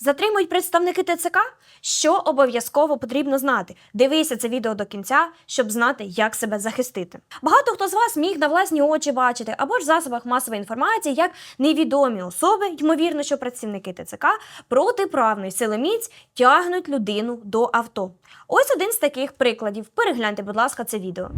Затримують представники ТЦК? Що обов'язково потрібно знати? Дивися це відео до кінця, щоб знати, як себе захистити. Багато хто з вас міг на власні очі бачити або ж в засобах масової інформації, як невідомі особи, ймовірно, що працівники ТЦК протиправної силоміць тягнуть людину до авто. Ось один з таких прикладів. Перегляньте, будь ласка, це відео.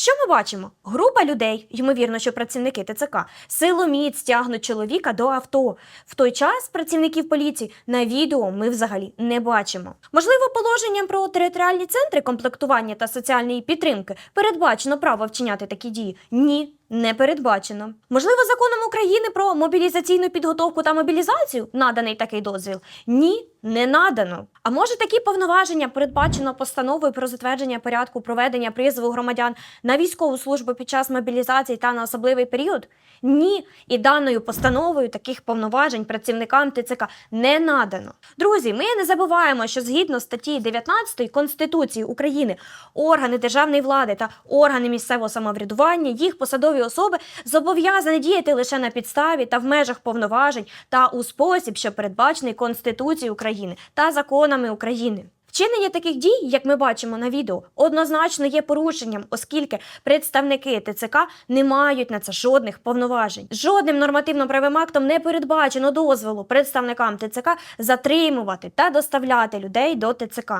Що ми бачимо? Група людей, ймовірно, що працівники ТЦК, силоміць тягнуть чоловіка до авто. В той час працівників поліції на відео ми взагалі не бачимо. Можливо, положенням про територіальні центри комплектування та соціальної підтримки передбачено право вчиняти такі дії? Ні. Не передбачено. Можливо, законом України про мобілізаційну підготовку та мобілізацію наданий такий дозвіл? Ні, не надано. А може такі повноваження передбачено постановою про затвердження порядку проведення призову громадян на військову службу під час мобілізації та на особливий період? Ні, і даною постановою таких повноважень працівникам ТЦК не надано. Друзі, ми не забуваємо, що згідно статті 19 Конституції України органи державної влади та органи місцевого самоврядування, їх посадові особи зобов'язані діяти лише на підставі та в межах повноважень та у спосіб, що передбачений Конституцією України та законами України. Вчинення таких дій, як ми бачимо на відео, однозначно є порушенням, оскільки представники ТЦК не мають на це жодних повноважень. Жодним нормативно-правовим актом не передбачено дозволу представникам ТЦК затримувати та доставляти людей до ТЦК.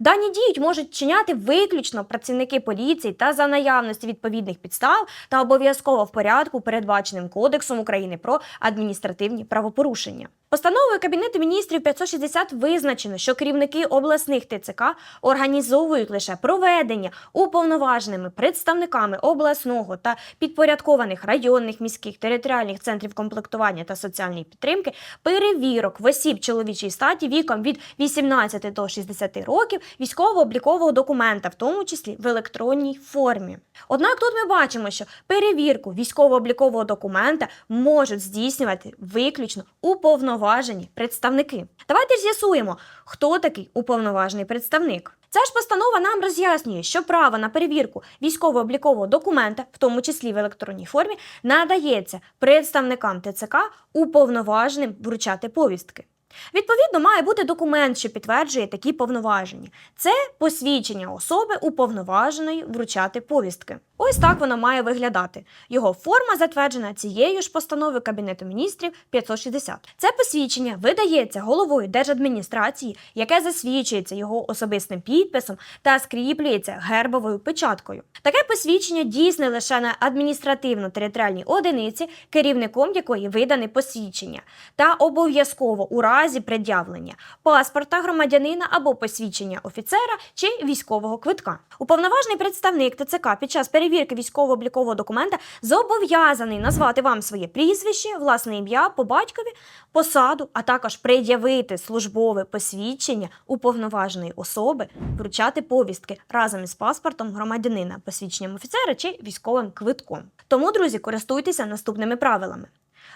Дані дії можуть чиняти виключно працівники поліції та за наявності відповідних підстав та обов'язково в порядку, передбаченим Кодексом України про адміністративні правопорушення. Постановою Кабінету міністрів 560 визначено, що керівники обласних ТЦК організовують лише проведення уповноваженими представниками обласного та підпорядкованих районних міських територіальних центрів комплектування та соціальної підтримки перевірок в осіб чоловічої статі віком від 18 до 60 років військово-облікового документа, в тому числі в електронній формі. Однак тут ми бачимо, що перевірку військово-облікового документа можуть здійснювати виключно уповноважені представники. Давайте з'ясуємо, хто такий уповноважений представник. Ця ж постанова нам роз'яснює, що право на перевірку військово-облікового документа, в тому числі в електронній формі, надається представникам ТЦК уповноваженим вручати повістки. Відповідно, має бути документ, що підтверджує такі повноваження. Це посвідчення особи уповноваженої вручати повістки. Ось так воно має виглядати. Його форма затверджена цією ж постановою Кабінету міністрів 560. Це посвідчення видається головою держадміністрації, яке засвідчується його особистим підписом та скріплюється гербовою печаткою. Таке посвідчення дійсне лише на адміністративно-територіальній одиниці, керівником якої видане посвідчення, та обов'язково у разі пред'явлення паспорта громадянина або посвідчення офіцера чи військового квитка. Уповноважений представник ТЦК під час перевірки військово-облікового документа зобов'язаний назвати вам своє прізвище, власне ім'я по батькові, посаду, а також пред'явити службове посвідчення уповноваженої особи, вручати повістки разом із паспортом громадянина, посвідченням офіцера чи військовим квитком. Тому, друзі, користуйтеся наступними правилами.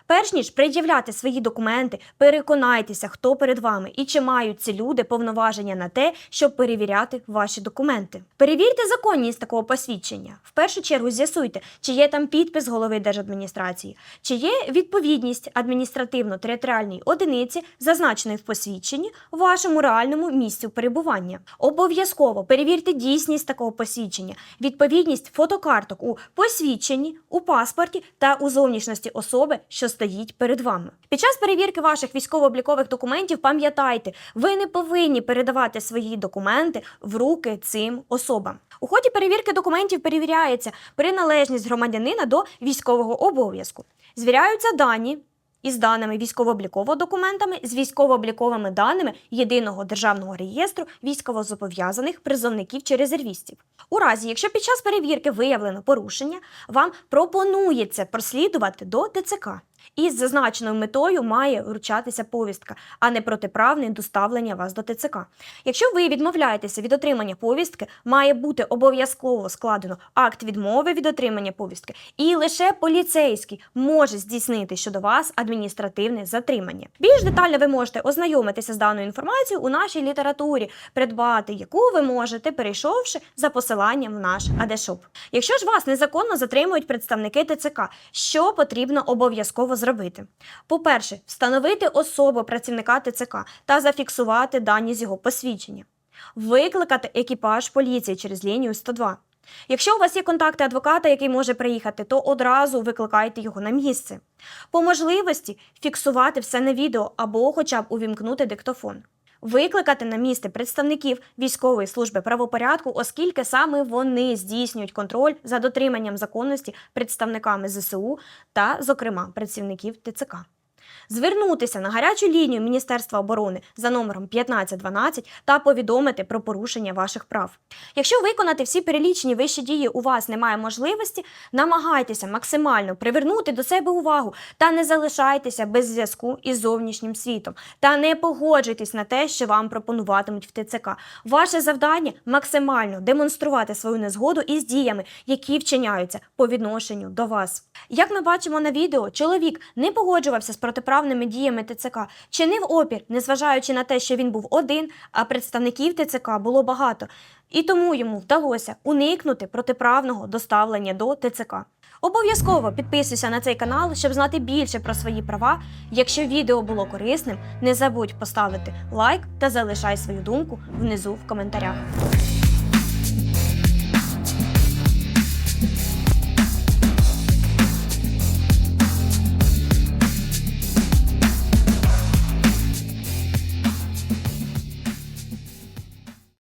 Перш ніж пред'являти свої документи, переконайтеся, хто перед вами і чи мають ці люди повноваження на те, щоб перевіряти ваші документи. Перевірте законність такого посвідчення. В першу чергу з'ясуйте, чи є там підпис голови держадміністрації, чи є відповідність адміністративно-територіальній одиниці, зазначеної в посвідченні, вашому реальному місцю перебування. Обов'язково перевірте дійсність такого посвідчення, відповідність фотокарток у посвідченні, у паспорті та у зовнішності особи, що стоїть перед вами. Під час перевірки ваших військово-облікових документів пам'ятайте, ви не повинні передавати свої документи в руки цим особам. У ході перевірки документів перевіряється приналежність громадянина до військового обов'язку. Звіряються дані. Із даними військово-облікового документами з військово-обліковими даними єдиного державного реєстру військовозобов'язаних призовників чи резервістів. У разі, якщо під час перевірки виявлено порушення, вам пропонується прослідувати до ТЦК. І з зазначеною метою має вручатися повістка, а не протиправне доставлення вас до ТЦК. Якщо ви відмовляєтеся від отримання повістки, має бути обов'язково складено акт відмови від отримання повістки, і лише поліцейський може здійснити щодо вас адміністративне затримання. Більш детально ви можете ознайомитися з даною інформацією у нашій літературі, придбати яку ви можете, перейшовши за посиланням в наш Адешоп. Якщо ж вас незаконно затримують представники ТЦК, що потрібно обов'язково зробити? По-перше, встановити особу працівника ТЦК та зафіксувати дані з його посвідчення, викликати екіпаж поліції через лінію 102. Якщо у вас є контакти адвоката, який може приїхати, то одразу викликайте його на місце. По можливості фіксувати все на відео або хоча б увімкнути диктофон. Викликати на місце представників військової служби правопорядку, оскільки саме вони здійснюють контроль за дотриманням законності представниками ЗСУ та, зокрема, працівників ТЦК. Звернутися на гарячу лінію Міністерства оборони за номером 1512 та повідомити про порушення ваших прав. Якщо виконати всі перелічені вищі дії у вас немає можливості, намагайтеся максимально привернути до себе увагу та не залишайтеся без зв'язку із зовнішнім світом. Та не погоджуйтесь на те, що вам пропонуватимуть в ТЦК. Ваше завдання максимально демонструвати свою незгоду із діями, які вчиняються по відношенню до вас. Як ми бачимо на відео, чоловік не погоджувався з протиправними діями ТЦК, чинив опір, незважаючи на те, що він був один, а представників ТЦК було багато, і тому йому вдалося уникнути протиправного доставлення до ТЦК. Обов'язково підписуйся на цей канал, щоб знати більше про свої права. Якщо відео було корисним, не забудь поставити лайк та залишай свою думку внизу в коментарях.